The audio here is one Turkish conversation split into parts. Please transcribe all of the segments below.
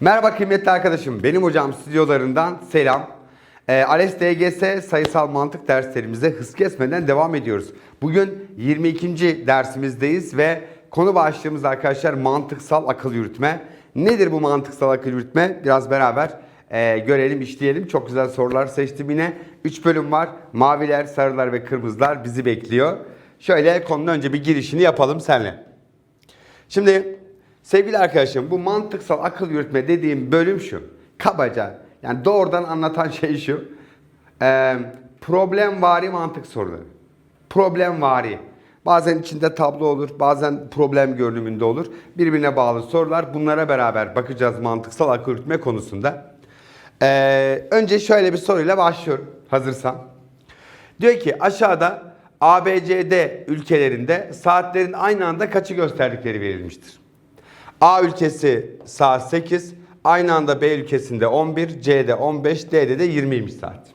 Merhaba kıymetli arkadaşım. Benim hocam stüdyolarından selam. Ee, ALES DGS sayısal mantık derslerimize hız kesmeden devam ediyoruz. Bugün 22. dersimizdeyiz ve konu başlığımız arkadaşlar mantıksal akıl yürütme. Nedir bu mantıksal akıl yürütme? Biraz beraber e, görelim, işleyelim. Çok güzel sorular seçtim yine. 3 bölüm var. Maviler, sarılar ve kırmızılar bizi bekliyor. Şöyle konunun önce bir girişini yapalım seninle. Şimdi sevgili arkadaşım bu mantıksal akıl yürütme dediğim bölüm şu. Kabaca yani doğrudan anlatan şey şu. Ee, problemvari mantık soruları. Problemvari. Bazen içinde tablo olur, bazen problem görünümünde olur. Birbirine bağlı sorular. Bunlara beraber bakacağız mantıksal akıl yürütme konusunda. Ee, önce şöyle bir soruyla başlıyorum hazırsan. Diyor ki aşağıda ABCD ülkelerinde saatlerin aynı anda kaçı gösterdikleri verilmiştir. A ülkesi saat 8, aynı anda B ülkesinde 11, C'de 15, D'de de 20'ymiş saat.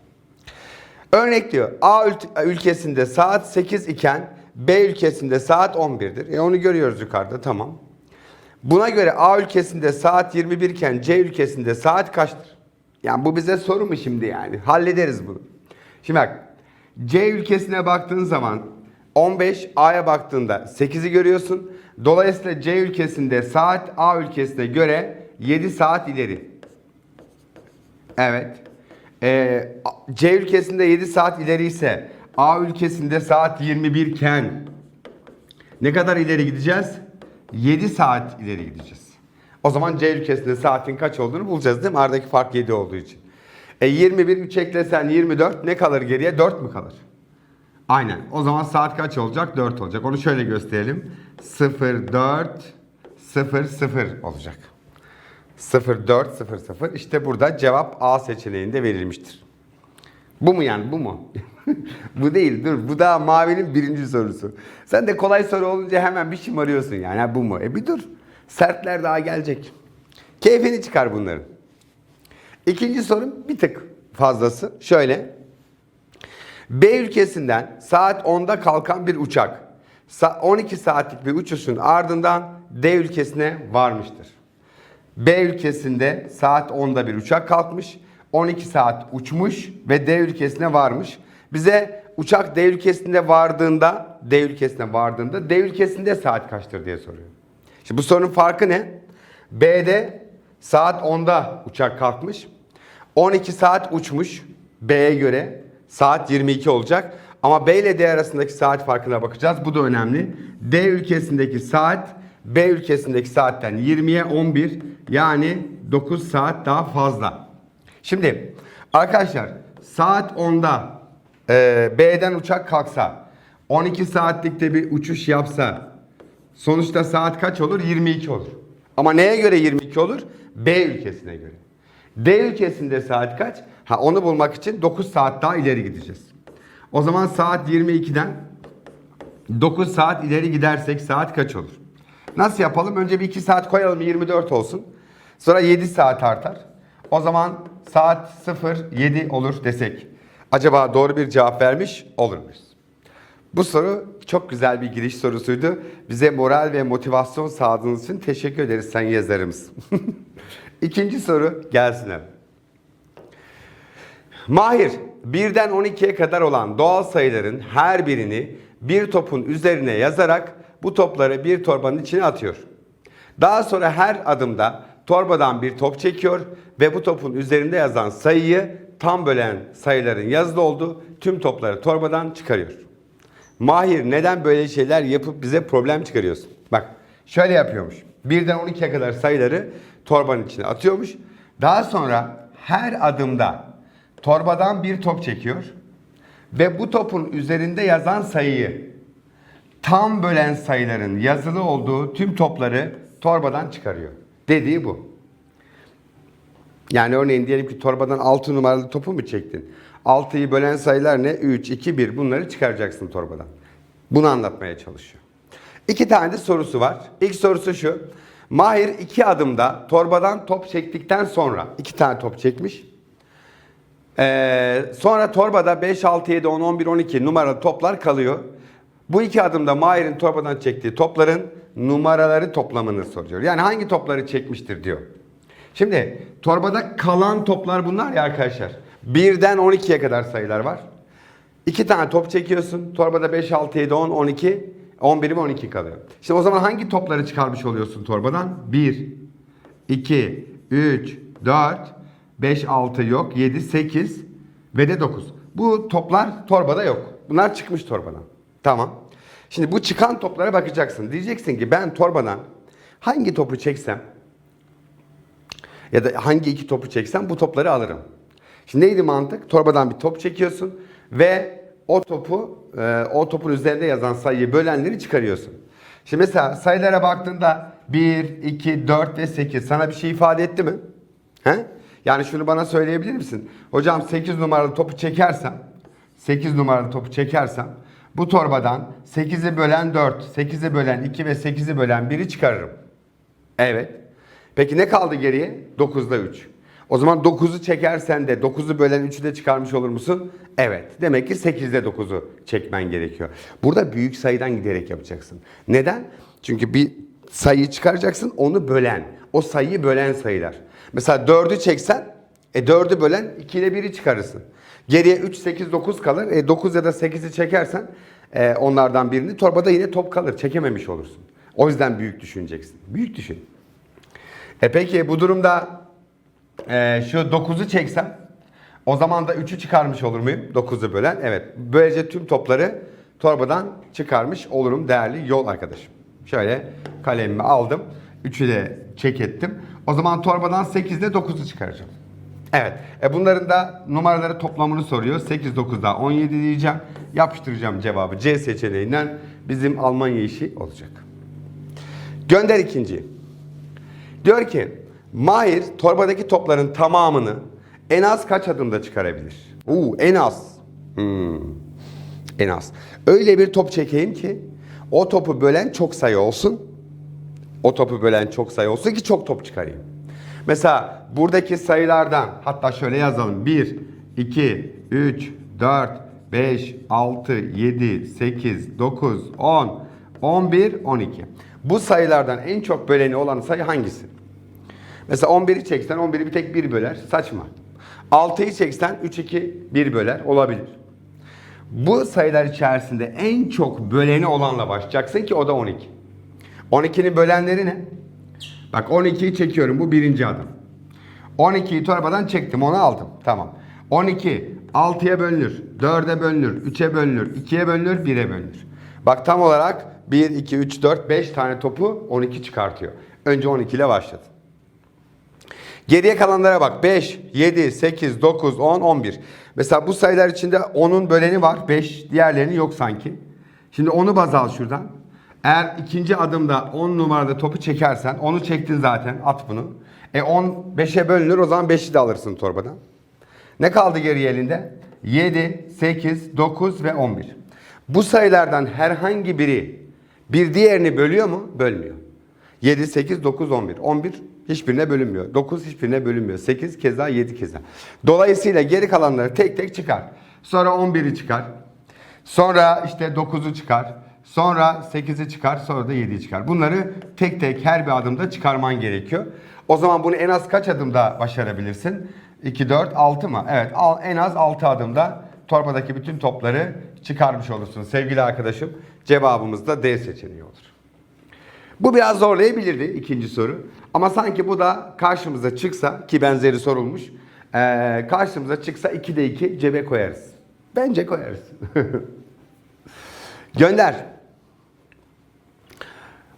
Örnek diyor A ül- ülkesinde saat 8 iken B ülkesinde saat 11'dir. E onu görüyoruz yukarıda tamam. Buna göre A ülkesinde saat 21 iken C ülkesinde saat kaçtır? Yani bu bize soru mu şimdi yani? Hallederiz bunu. Şimdi bak C ülkesine baktığın zaman 15, A'ya baktığında 8'i görüyorsun. Dolayısıyla C ülkesinde saat A ülkesine göre 7 saat ileri. Evet. Ee, C ülkesinde 7 saat ileri ise A ülkesinde saat 21 iken ne kadar ileri gideceğiz? 7 saat ileri gideceğiz. O zaman C ülkesinde saatin kaç olduğunu bulacağız değil mi? Aradaki fark 7 olduğu için. E 21 3 eklesen 24 ne kalır geriye? 4 mü kalır? Aynen. O zaman saat kaç olacak? 4 olacak. Onu şöyle gösterelim. 0 4 0 0 olacak. 0 4 0 0. İşte burada cevap A seçeneğinde verilmiştir. Bu mu yani bu mu? bu değil dur bu daha mavinin birinci sorusu. Sen de kolay soru olunca hemen bir şımarıyorsun yani bu mu? E bir dur. Sertler daha gelecek. Keyfini çıkar bunların. İkinci sorum bir tık fazlası. Şöyle. B ülkesinden saat 10'da kalkan bir uçak 12 saatlik bir uçuşun ardından D ülkesine varmıştır. B ülkesinde saat 10'da bir uçak kalkmış. 12 saat uçmuş ve D ülkesine varmış. Bize uçak D ülkesinde vardığında, D ülkesine vardığında D ülkesinde saat kaçtır diye soruyor. Şimdi bu sorunun farkı ne? B'de saat 10'da uçak kalkmış. 12 saat uçmuş B'ye göre. Saat 22 olacak. Ama B ile D arasındaki saat farkına bakacağız. Bu da önemli. D ülkesindeki saat B ülkesindeki saatten 20'ye 11 yani 9 saat daha fazla. Şimdi arkadaşlar saat 10'da e, B'den uçak kalksa 12 saatlikte bir uçuş yapsa sonuçta saat kaç olur? 22 olur. Ama neye göre 22 olur? B ülkesine göre. D ülkesinde saat kaç? Ha onu bulmak için 9 saat daha ileri gideceğiz. O zaman saat 22'den 9 saat ileri gidersek saat kaç olur? Nasıl yapalım? Önce bir 2 saat koyalım 24 olsun. Sonra 7 saat artar. O zaman saat 07 olur desek. Acaba doğru bir cevap vermiş olur muyuz? Bu soru çok güzel bir giriş sorusuydu. Bize moral ve motivasyon sağladığınız için teşekkür ederiz sen yazarımız. İkinci soru gelsin hemen. Mahir, birden 12'ye kadar olan doğal sayıların her birini bir topun üzerine yazarak bu topları bir torbanın içine atıyor. Daha sonra her adımda torbadan bir top çekiyor ve bu topun üzerinde yazan sayıyı tam bölen sayıların yazılı olduğu tüm topları torbadan çıkarıyor. Mahir neden böyle şeyler yapıp bize problem çıkarıyorsun? Bak şöyle yapıyormuş. Birden 12'ye kadar sayıları torbanın içine atıyormuş. Daha sonra her adımda torbadan bir top çekiyor. Ve bu topun üzerinde yazan sayıyı tam bölen sayıların yazılı olduğu tüm topları torbadan çıkarıyor. Dediği bu. Yani örneğin diyelim ki torbadan 6 numaralı topu mu çektin? 6'yı bölen sayılar ne? 3, 2, 1 bunları çıkaracaksın torbadan. Bunu anlatmaya çalışıyor. İki tane de sorusu var. İlk sorusu şu. Mahir iki adımda torbadan top çektikten sonra iki tane top çekmiş. Ee, sonra torbada 5, 6, 7, 10, 11, 12 numaralı toplar kalıyor. Bu iki adımda Mahir'in torbadan çektiği topların numaraları toplamını soruyor. Yani hangi topları çekmiştir diyor. Şimdi torbada kalan toplar bunlar ya arkadaşlar. 1'den 12'ye kadar sayılar var. İki tane top çekiyorsun. Torbada 5, 6, 7, 10, 12, 11 ve 12 kalıyor. Şimdi o zaman hangi topları çıkarmış oluyorsun torbadan? 1, 2, 3, 4, 5, 6 yok, 7, 8 ve de 9. Bu toplar torbada yok. Bunlar çıkmış torbadan. Tamam. Şimdi bu çıkan toplara bakacaksın. Diyeceksin ki ben torbadan hangi topu çeksem ya da hangi iki topu çeksem bu topları alırım. Şimdi neydi mantık? Torbadan bir top çekiyorsun ve o topu e, o topun üzerinde yazan sayıyı bölenleri çıkarıyorsun. Şimdi mesela sayılara baktığında 1, 2, 4 ve 8 sana bir şey ifade etti mi? He? Yani şunu bana söyleyebilir misin? Hocam 8 numaralı topu çekersem 8 numaralı topu çekersem bu torbadan 8'i bölen 4, 8'i bölen 2 ve 8'i bölen 1'i çıkarırım. Evet. Peki ne kaldı geriye? 9'da 3. O zaman 9'u çekersen de 9'u bölen 3'ü de çıkarmış olur musun? Evet. Demek ki 8'de 9'u çekmen gerekiyor. Burada büyük sayıdan giderek yapacaksın. Neden? Çünkü bir sayıyı çıkaracaksın onu bölen. O sayıyı bölen sayılar. Mesela 4'ü çeksen e 4'ü bölen 2 ile 1'i çıkarırsın. Geriye 3, 8, 9 kalır. E 9 ya da 8'i çekersen e, onlardan birini torbada yine top kalır. Çekememiş olursun. O yüzden büyük düşüneceksin. Büyük düşün. E peki bu durumda e, şu 9'u çeksem o zaman da 3'ü çıkarmış olur muyum? 9'u bölen. Evet. Böylece tüm topları torbadan çıkarmış olurum değerli yol arkadaşım. Şöyle kalemimi aldım. 3'ü de çek ettim. O zaman torbadan 8 ile 9'u çıkaracağım. Evet. E bunların da numaraları toplamını soruyor. 8, 9 daha 17 diyeceğim. Yapıştıracağım cevabı C seçeneğinden. Bizim Almanya işi olacak. Gönder ikinci. Diyor ki Mahir torbadaki topların tamamını en az kaç adımda çıkarabilir? Uuu en az. Hmm, En az. Öyle bir top çekeyim ki o topu bölen çok sayı olsun. O topu bölen çok sayı olsun ki çok top çıkarayım. Mesela buradaki sayılardan hatta şöyle yazalım. 1, 2, 3, 4, 5, 6, 7, 8, 9, 10, 11, 12. Bu sayılardan en çok böleni olan sayı hangisi? Mesela 11'i çeksen 11'i bir tek 1 böler. Saçma. 6'yı çeksen 3, 2, 1 böler. Olabilir. Bu sayılar içerisinde en çok böleni olanla başlayacaksın ki o da 12. 12'nin bölenleri ne? Bak 12'yi çekiyorum. Bu birinci adım. 12'yi torbadan çektim. Onu aldım. Tamam. 12 6'ya bölünür. 4'e bölünür. 3'e bölünür. 2'ye bölünür. 1'e bölünür. Bak tam olarak 1, 2, 3, 4, 5 tane topu 12 çıkartıyor. Önce 12 ile başladı. Geriye kalanlara bak. 5, 7, 8, 9, 10, 11. Mesela bu sayılar içinde 10'un böleni var. 5 diğerlerinin yok sanki. Şimdi onu baz al şuradan. Eğer ikinci adımda 10 numarada topu çekersen onu çektin zaten at bunu. E 10 5'e bölünür o zaman 5'i de alırsın torbadan. Ne kaldı geriye elinde? 7, 8, 9 ve 11. Bu sayılardan herhangi biri bir diğerini bölüyor mu? Bölmüyor. 7, 8, 9, 11. 11 hiçbirine bölünmüyor. 9 hiçbirine bölünmüyor. 8 keza 7 keza. Dolayısıyla geri kalanları tek tek çıkar. Sonra 11'i çıkar. Sonra işte 9'u çıkar. Sonra 8'i çıkar. Sonra da 7'yi çıkar. Bunları tek tek her bir adımda çıkarman gerekiyor. O zaman bunu en az kaç adımda başarabilirsin? 2, 4, 6 mı? Evet en az 6 adımda torbadaki bütün topları çıkarmış olursun sevgili arkadaşım. Cevabımız da D seçeneği olur. Bu biraz zorlayabilirdi ikinci soru. Ama sanki bu da karşımıza çıksa ki benzeri sorulmuş. eee, karşımıza çıksa 2'de 2 cebe koyarız. Bence koyarız. Gönder.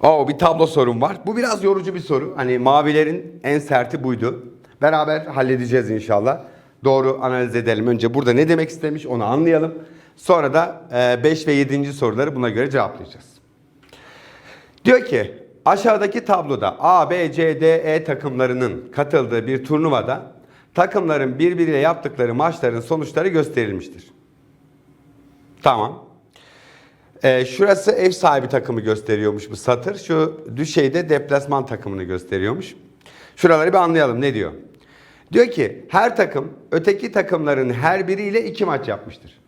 Oo bir tablo sorum var. Bu biraz yorucu bir soru. Hani mavilerin en serti buydu. Beraber halledeceğiz inşallah. Doğru analiz edelim. Önce burada ne demek istemiş onu anlayalım. Sonra da 5 ve 7. soruları buna göre cevaplayacağız. Diyor ki aşağıdaki tabloda A, B, C, D, E takımlarının katıldığı bir turnuvada takımların birbiriyle yaptıkları maçların sonuçları gösterilmiştir. Tamam. Ee, şurası ev sahibi takımı gösteriyormuş bu satır. Şu düşeyde deplasman takımını gösteriyormuş. Şuraları bir anlayalım ne diyor. Diyor ki her takım öteki takımların her biriyle iki maç yapmıştır.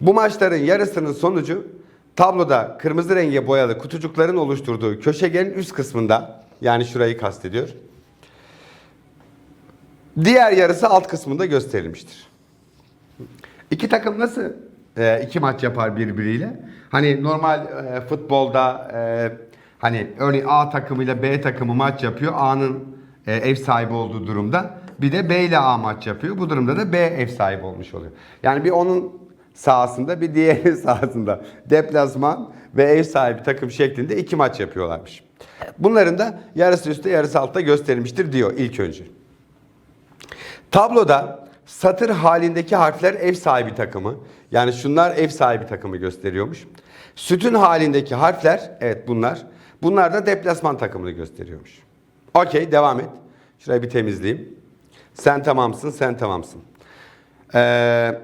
Bu maçların yarısının sonucu tabloda kırmızı renge boyalı kutucukların oluşturduğu köşegenin üst kısmında yani şurayı kastediyor. Diğer yarısı alt kısmında gösterilmiştir. İki takım nasıl e, iki maç yapar birbiriyle? Hani normal e, futbolda e, hani örneğin A takımıyla B takımı maç yapıyor. A'nın e, ev sahibi olduğu durumda. Bir de B ile A maç yapıyor. Bu durumda da B ev sahibi olmuş oluyor. Yani bir onun sahasında bir diğeri sahasında deplasman ve ev sahibi takım şeklinde iki maç yapıyorlarmış. Bunların da yarısı üstte yarısı altta gösterilmiştir diyor ilk önce. Tabloda satır halindeki harfler ev sahibi takımı. Yani şunlar ev sahibi takımı gösteriyormuş. Sütun halindeki harfler, evet bunlar. Bunlar da deplasman takımını gösteriyormuş. Okey devam et. Şurayı bir temizleyeyim. Sen tamamsın, sen tamamsın. Ee,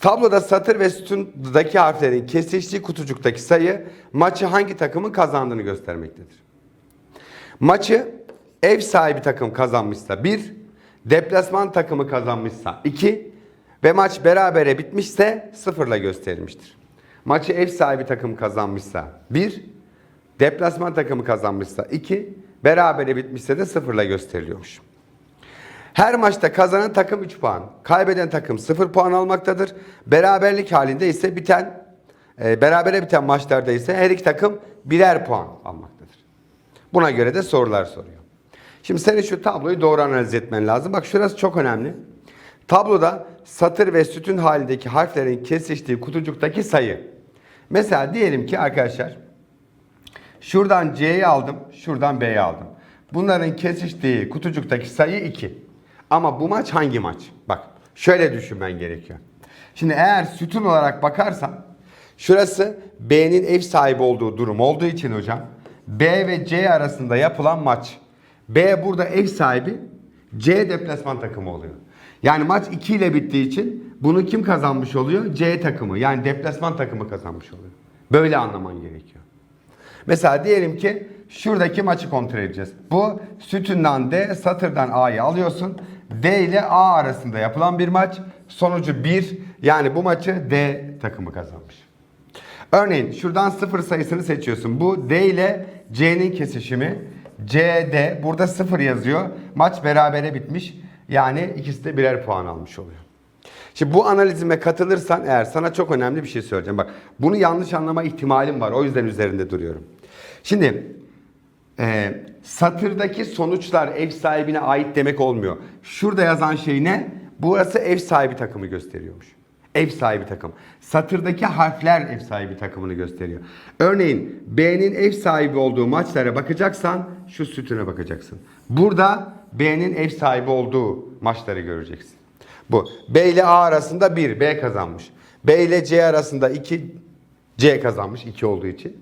tabloda satır ve sütundaki harflerin kesiştiği kutucuktaki sayı maçı hangi takımın kazandığını göstermektedir. Maçı ev sahibi takım kazanmışsa 1, deplasman takımı kazanmışsa 2 ve maç berabere bitmişse 0 ile gösterilmiştir. Maçı ev sahibi takım kazanmışsa 1, deplasman takımı kazanmışsa 2, berabere bitmişse de 0 ile gösteriliyormuş. Her maçta kazanan takım 3 puan, kaybeden takım 0 puan almaktadır. Beraberlik halinde ise biten, e, berabere biten maçlarda ise her iki takım birer puan almaktadır. Buna göre de sorular soruyor. Şimdi senin şu tabloyu doğru analiz etmen lazım. Bak şurası çok önemli. Tabloda satır ve sütun halindeki harflerin kesiştiği kutucuktaki sayı. Mesela diyelim ki arkadaşlar şuradan C'yi aldım, şuradan B'yi aldım. Bunların kesiştiği kutucuktaki sayı 2. Ama bu maç hangi maç? Bak şöyle düşünmen gerekiyor. Şimdi eğer sütun olarak bakarsan şurası B'nin ev sahibi olduğu durum olduğu için hocam B ve C arasında yapılan maç. B burada ev sahibi, C deplasman takımı oluyor. Yani maç 2 ile bittiği için bunu kim kazanmış oluyor? C takımı yani deplasman takımı kazanmış oluyor. Böyle anlaman gerekiyor. Mesela diyelim ki şuradaki maçı kontrol edeceğiz. Bu sütundan D, satırdan A'yı alıyorsun. D ile A arasında yapılan bir maç. Sonucu 1. Yani bu maçı D takımı kazanmış. Örneğin şuradan 0 sayısını seçiyorsun. Bu D ile C'nin kesişimi. CD burada 0 yazıyor. Maç berabere bitmiş. Yani ikisi de birer puan almış oluyor. Şimdi bu analizime katılırsan eğer sana çok önemli bir şey söyleyeceğim. Bak bunu yanlış anlama ihtimalim var. O yüzden üzerinde duruyorum. Şimdi e, satırdaki sonuçlar ev sahibine ait demek olmuyor. Şurada yazan şey ne? Burası ev sahibi takımı gösteriyormuş. Ev sahibi takım. Satırdaki harfler ev sahibi takımını gösteriyor. Örneğin B'nin ev sahibi olduğu maçlara bakacaksan şu sütüne bakacaksın. Burada B'nin ev sahibi olduğu maçları göreceksin. Bu. B ile A arasında 1. B kazanmış. B ile C arasında 2. C kazanmış 2 olduğu için.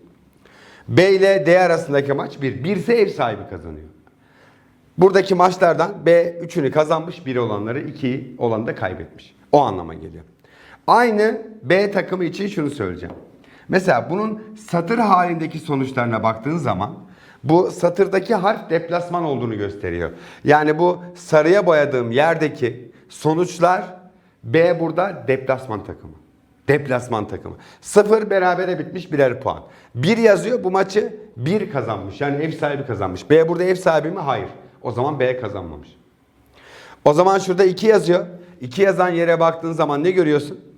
B ile D arasındaki maç 1. 1 ise ev sahibi kazanıyor. Buradaki maçlardan B 3'ünü kazanmış, 1 olanları 2 olanı da kaybetmiş. O anlama geliyor. Aynı B takımı için şunu söyleyeceğim. Mesela bunun satır halindeki sonuçlarına baktığın zaman bu satırdaki harf deplasman olduğunu gösteriyor. Yani bu sarıya boyadığım yerdeki sonuçlar B burada deplasman takımı. Deplasman takımı. Sıfır berabere bitmiş birer puan. Bir yazıyor bu maçı bir kazanmış. Yani ev sahibi kazanmış. B burada ev sahibi mi? Hayır. O zaman B kazanmamış. O zaman şurada 2 yazıyor. 2 yazan yere baktığın zaman ne görüyorsun?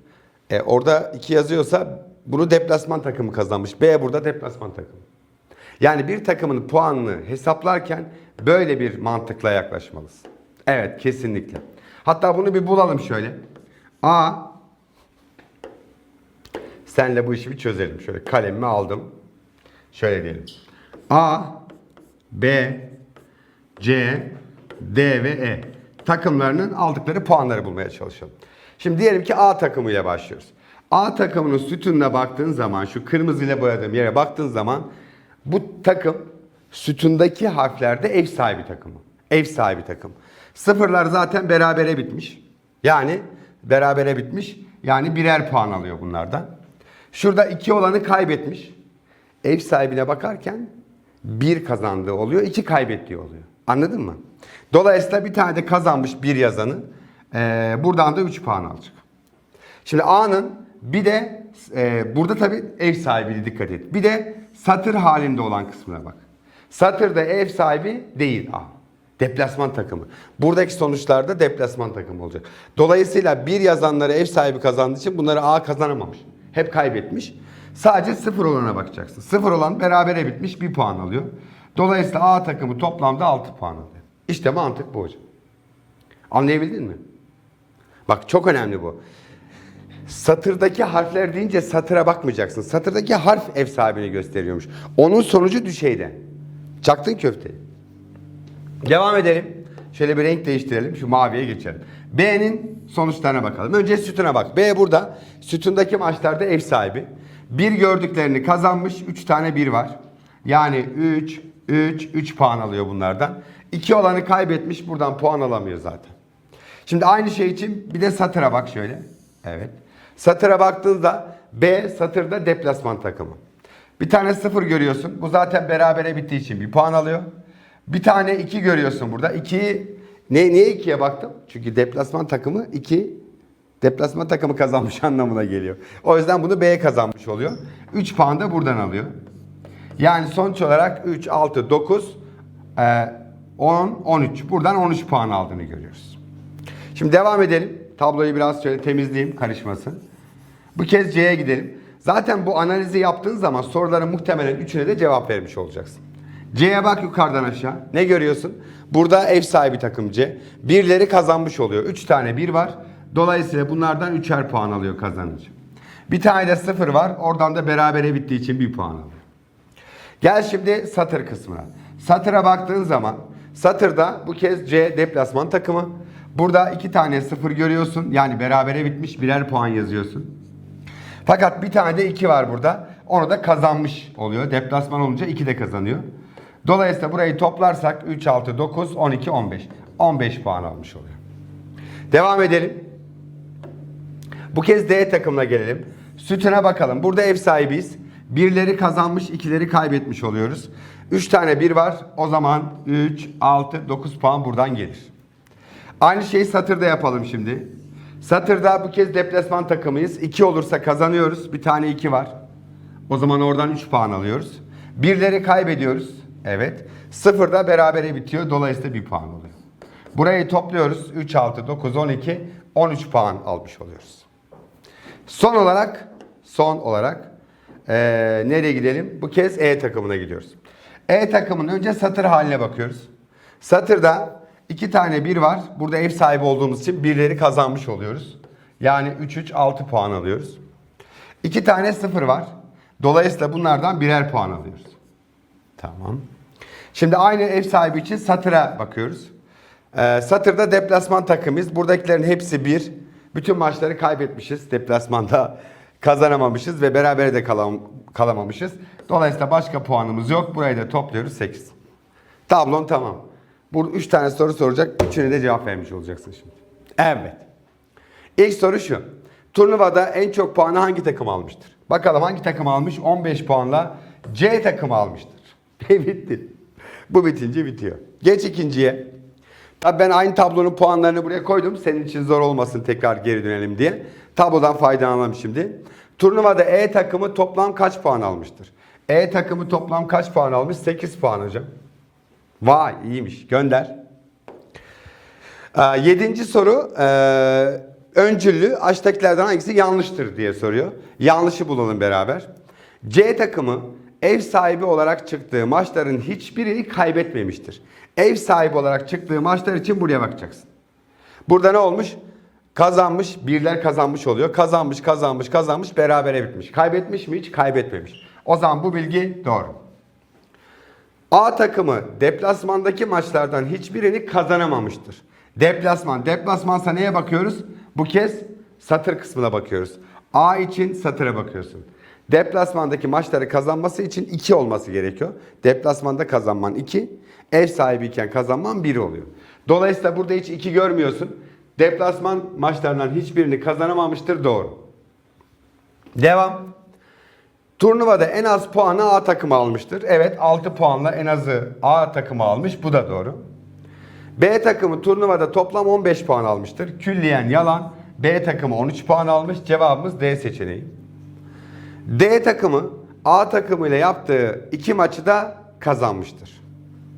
E, orada 2 yazıyorsa bunu deplasman takımı kazanmış. B burada deplasman takımı. Yani bir takımın puanını hesaplarken böyle bir mantıkla yaklaşmalısın. Evet kesinlikle. Hatta bunu bir bulalım şöyle. A Senle bu işi bir çözelim. Şöyle kalemimi aldım. Şöyle diyelim. A, B, C, D ve E takımlarının aldıkları puanları bulmaya çalışalım. Şimdi diyelim ki A takımıyla başlıyoruz. A takımının sütununa baktığın zaman şu kırmızıyla boyadığım yere baktığın zaman bu takım sütundaki harflerde ev sahibi takımı. Ev sahibi takım. Sıfırlar zaten berabere bitmiş. Yani berabere bitmiş. Yani birer puan alıyor bunlardan. Şurada iki olanı kaybetmiş. Ev sahibine bakarken bir kazandığı oluyor, iki kaybettiği oluyor. Anladın mı? Dolayısıyla bir tane de kazanmış bir yazanı. Ee, buradan da 3 puan alacak. Şimdi A'nın bir de e, burada tabii ev sahibi dikkat et. Bir de satır halinde olan kısmına bak. Satırda ev sahibi değil A. Deplasman takımı. Buradaki sonuçlarda deplasman takımı olacak. Dolayısıyla bir yazanları ev sahibi kazandığı için bunları A kazanamamış. Hep kaybetmiş. Sadece sıfır olana bakacaksın. Sıfır olan berabere bitmiş bir puan alıyor. Dolayısıyla A takımı toplamda 6 puan alıyor. İşte mantık bu hocam. Anlayabildin mi? Bak çok önemli bu. Satırdaki harfler deyince satıra bakmayacaksın. Satırdaki harf ev sahibini gösteriyormuş. Onun sonucu düşeyde. Çaktın köfteyi. Devam edelim. Şöyle bir renk değiştirelim. Şu maviye geçelim. B'nin sonuçlarına bakalım. Önce sütuna bak. B burada. Sütundaki maçlarda ev sahibi. Bir gördüklerini kazanmış. 3 tane bir var. Yani 3, 3, 3 puan alıyor bunlardan. 2 olanı kaybetmiş. Buradan puan alamıyor zaten. Şimdi aynı şey için bir de satıra bak şöyle. Evet. Satıra baktığında B satırda deplasman takımı. Bir tane sıfır görüyorsun. Bu zaten berabere bittiği için bir puan alıyor. Bir tane iki görüyorsun burada. İkiyi ne, niye ikiye baktım? Çünkü deplasman takımı iki deplasman takımı kazanmış anlamına geliyor. O yüzden bunu B kazanmış oluyor. 3 puan da buradan alıyor. Yani sonuç olarak 3, 6, 9, 10, 13. Buradan 13 puan aldığını görüyoruz. Şimdi devam edelim. Tabloyu biraz şöyle temizleyeyim karışmasın. Bu kez C'ye gidelim. Zaten bu analizi yaptığın zaman soruların muhtemelen üçüne de cevap vermiş olacaksın. C'ye bak yukarıdan aşağı. Ne görüyorsun? Burada ev sahibi takım C. Birleri kazanmış oluyor. Üç tane bir var. Dolayısıyla bunlardan üçer puan alıyor kazanıcı. Bir tane de sıfır var. Oradan da berabere bittiği için bir puan alıyor. Gel şimdi satır kısmına. Satıra baktığın zaman satırda bu kez C deplasman takımı. Burada iki tane sıfır görüyorsun. Yani berabere bitmiş birer puan yazıyorsun. Fakat bir tane de 2 var burada. Onu da kazanmış oluyor. Deplasman olunca 2 de kazanıyor. Dolayısıyla burayı toplarsak 3, 6, 9, 12, 15. 15 puan almış oluyor. Devam edelim. Bu kez D takımına gelelim. Sütüne bakalım. Burada ev sahibiyiz. Birleri kazanmış, ikileri kaybetmiş oluyoruz. 3 tane bir var. O zaman 3, 6, 9 puan buradan gelir. Aynı şeyi satırda yapalım şimdi. Satırda bu kez deplasman takımıyız. 2 olursa kazanıyoruz. Bir tane 2 var. O zaman oradan 3 puan alıyoruz. Birleri kaybediyoruz. Evet. Sıfırda berabere bitiyor. Dolayısıyla 1 puan oluyor. Burayı topluyoruz. 3, 6, 9, 12, 13 puan almış oluyoruz. Son olarak son olarak eee, nereye gidelim? Bu kez E takımına gidiyoruz. E takımının önce satır haline bakıyoruz. Satırda iki tane bir var. Burada ev sahibi olduğumuz için birleri kazanmış oluyoruz. Yani 3 3 6 puan alıyoruz. İki tane sıfır var. Dolayısıyla bunlardan birer puan alıyoruz. Tamam. Şimdi aynı ev sahibi için satıra bakıyoruz. Ee, satırda deplasman takımıyız. Buradakilerin hepsi bir. Bütün maçları kaybetmişiz. Deplasmanda kazanamamışız ve berabere de kalam kalamamışız. Dolayısıyla başka puanımız yok. Burayı da topluyoruz 8. Tablon tamam. Burada 3 tane soru soracak. Üçüne de cevap vermiş olacaksın şimdi. Evet. İlk soru şu. Turnuvada en çok puanı hangi takım almıştır? Bakalım hangi takım almış? 15 puanla C takımı almıştır. Bitti. Bu bitince bitiyor. Geç ikinciye. Tabii ben aynı tablonun puanlarını buraya koydum. Senin için zor olmasın tekrar geri dönelim diye. Tablodan faydalanalım şimdi. Turnuvada E takımı toplam kaç puan almıştır? E takımı toplam kaç puan almış? 8 puan hocam. Vay iyiymiş. Gönder. Ee, yedinci soru. E, öncüllü aşağıdakilerden hangisi yanlıştır diye soruyor. Yanlışı bulalım beraber. C takımı ev sahibi olarak çıktığı maçların hiçbirini kaybetmemiştir. Ev sahibi olarak çıktığı maçlar için buraya bakacaksın. Burada ne olmuş? Kazanmış, birler kazanmış oluyor. Kazanmış, kazanmış, kazanmış, berabere bitmiş. Kaybetmiş mi hiç? Kaybetmemiş. O zaman bu bilgi doğru. A takımı deplasmandaki maçlardan hiçbirini kazanamamıştır. Deplasman. Deplasmansa neye bakıyoruz? Bu kez satır kısmına bakıyoruz. A için satıra bakıyorsun. Deplasmandaki maçları kazanması için 2 olması gerekiyor. Deplasmanda kazanman 2, ev sahibiyken kazanman 1 oluyor. Dolayısıyla burada hiç 2 görmüyorsun. Deplasman maçlarından hiçbirini kazanamamıştır doğru. Devam. Turnuvada en az puanı A takımı almıştır. Evet 6 puanla en azı A takımı almış. Bu da doğru. B takımı turnuvada toplam 15 puan almıştır. Külliyen yalan. B takımı 13 puan almış. Cevabımız D seçeneği. D takımı A takımı ile yaptığı iki maçı da kazanmıştır.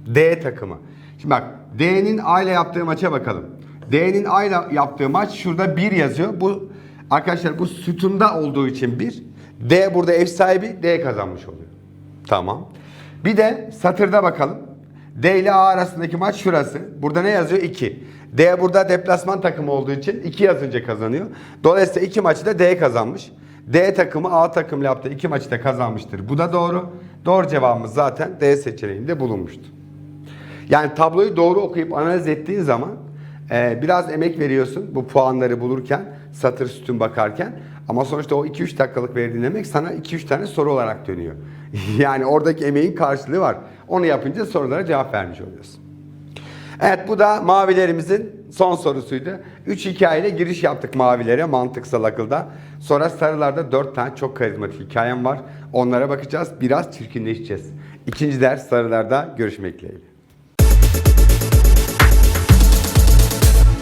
D takımı. Şimdi bak D'nin A ile yaptığı maça bakalım. D'nin A ile yaptığı maç şurada 1 yazıyor. Bu arkadaşlar bu sütunda olduğu için 1. D burada ev sahibi D kazanmış oluyor. Tamam. Bir de satırda bakalım. D ile A arasındaki maç şurası. Burada ne yazıyor? 2. D burada deplasman takımı olduğu için 2 yazınca kazanıyor. Dolayısıyla iki maçı da D kazanmış. D takımı A takımla yaptığı iki maçı da kazanmıştır. Bu da doğru. Doğru cevabımız zaten D seçeneğinde bulunmuştu. Yani tabloyu doğru okuyup analiz ettiğin zaman e, biraz emek veriyorsun bu puanları bulurken, satır sütun bakarken. Ama sonuçta o 2-3 dakikalık verdiğin emek sana 2-3 tane soru olarak dönüyor. yani oradaki emeğin karşılığı var. Onu yapınca sorulara cevap vermiş oluyorsun. Evet bu da mavilerimizin son sorusuydu. 3 hikayeyle giriş yaptık mavilere mantıksal akılda. Sonra sarılarda 4 tane çok karizmatik hikayem var. Onlara bakacağız. Biraz çirkinleşeceğiz. İkinci ders sarılarda görüşmek dileğiyle.